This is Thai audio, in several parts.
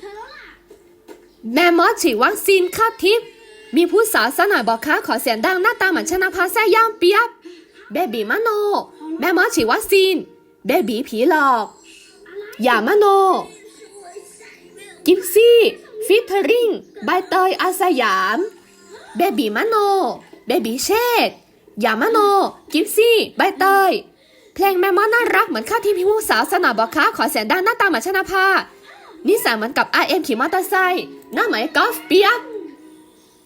เธอแล้วล่ะ แม่มอสฉีวัคซีนข้าทิพย์มีผู้สาวสกหน่อยบอกค้าขอเสียงดังหน้าตาเหมือนชนะพาแซ่ย่างเปียบ เบบีมโน แม่มอสฉีวัคซีน เบบีผีหลอก อย่ามโน กิฟซี่ ฟิทเทอริงใบเตยอาสยาม เบบีมโน เบบีเชดอย่ามโน กิฟซี่ ใบเตย เพลงแม่มอสน่ารักเหมือนข้าที่พี่ผู้สาวสกหน่อยบอกค้าขอเสียงดังหน้าตาเหมือนชนะพา นิสัยเหมือนกับ i อเอ็มขี่มอเตอร์ไซค์หน้าเหมือนกอล์ฟเปียบ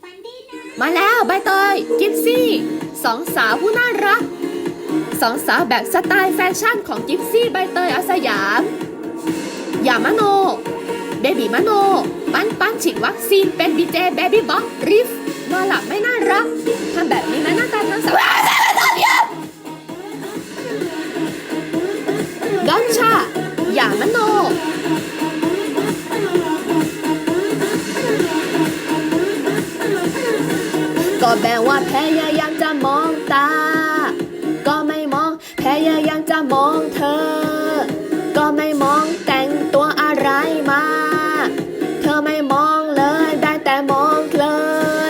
ปันดีนะมาแล้วใบเตยกิฟซี่สองสาวผู้น่ารักสองสาวแบบสไตล์แฟชั่นของกิฟซี่ใบเตยอาสยามอย่ามโน เบบีมโน ปั้นปั้นฉีดวัคซีนเป็นบีเจเบบี้บ็อกริฟนอนหลับไม่น่ารักทำแบบนี้ไหมหน้าตาทั้งสาวกัญชา แปลว่าพยายามจะมองตา ก็ไม่มองพยายามจะมองเธอ ก็ไม่มองแต่งตัวอะไรมา เธอไม่มองเลยได้แต่มองเล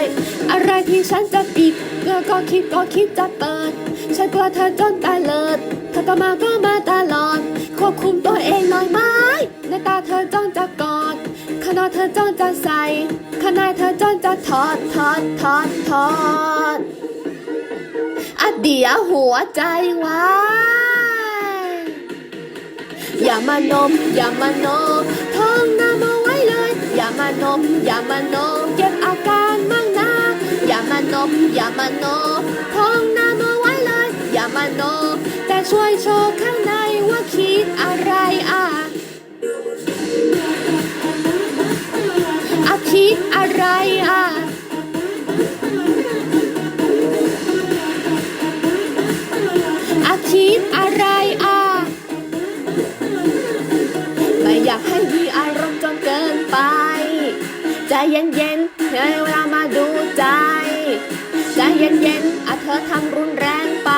ย อะไรที่ฉันจะปิดก็ก็คิดก็คิดจะเปิด ฉันกลัวเธอจนตาเลิด เธอก็มาก็มาตลอด ควบคุมตัวเองหน่อย นอกเธอจ้องจะใส่ข้างในเธอจ้องจะถอดถอดถอดถอดอะเดียวหัวใจไว้อย่ามานม อย่ามาโนท่องนามเอาไว้เลย อย่ามานม อย่ามาโนเก็บอาการมั่งนะอย่ามานม อย่ามาโนท่องนามเอาไว้เลย อย่ามาโนแต่ช่วยโชว์ข้างในว่าคิดอะไร ใจเย็นๆให้เวลามาดูใจ ใจเย็นๆอะเธอทำรุนแรงไป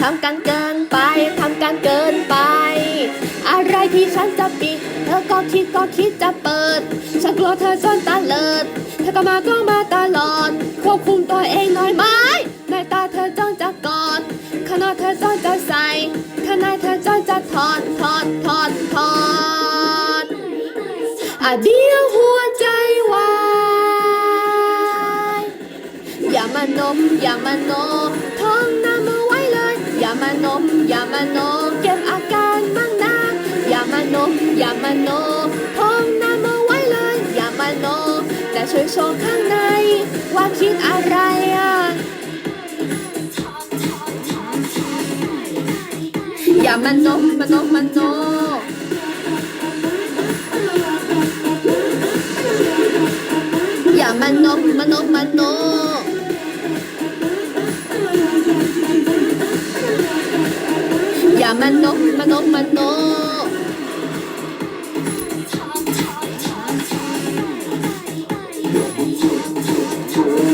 ทำกันเกินไป ทำกันเกินไป อะไรที่ฉันจะปิด เธอก็คิดก็คิดจะเปิด ฉันกลัวเธอจนตาเลิด เธอก็มาก็มาตลอด ควบคุมตัวเองหน่อยไหมในตาเธอจ้องจะกอดข้างนอกเธอจ้องจะใส่ข้างในเธอจ้องจะถอดถอดถอดถอดอะเดียวหัวใจวานม อย่ามานมท่องน้ำเอาไว้เลย อย่ามานม อย่ามานมเก็บอาการมั่งนะอย่ามานม อย่ามานมท่องน้ำเอาไว้เลย อย่ามานมแต่ช่วยโชว์ข้างใน ว่าคิดอะไรอะอย่ามันโนมันโนมันโนอย่ามันโนมันโนมันโน มันโนมันโนมันโน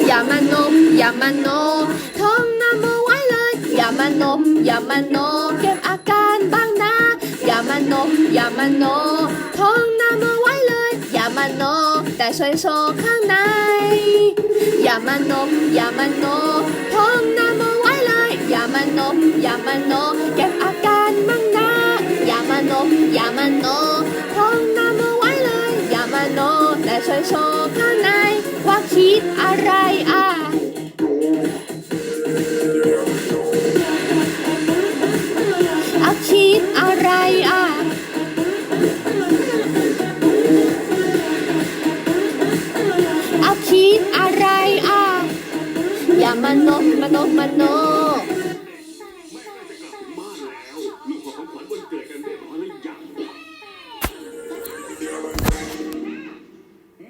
อย่ามันโนอย่ามันโนท่องนำเอาไว้เลย อย่ามันโนอย่ามันโนเก็บอาการบ้างนะอย่ามันโนอย่ามันโนท่องนำเอาไว้เลย อย่ามันโนแต่ช่วยโชว์ข้างใน อย่ามันโนอย่ามันโนท่องนำเอาไว้เลย อย่ามันโนอย่ามันโนเก็บอาการ อย่ามันโนท่องนำเอาไว้เลย อย่ามันโน แต่ช่วยโชว์ข้างในว่าคิดอะไรอะเอาคิดอะไรอะเอาคิดอะไรอะอย่ามานมมานมมานโน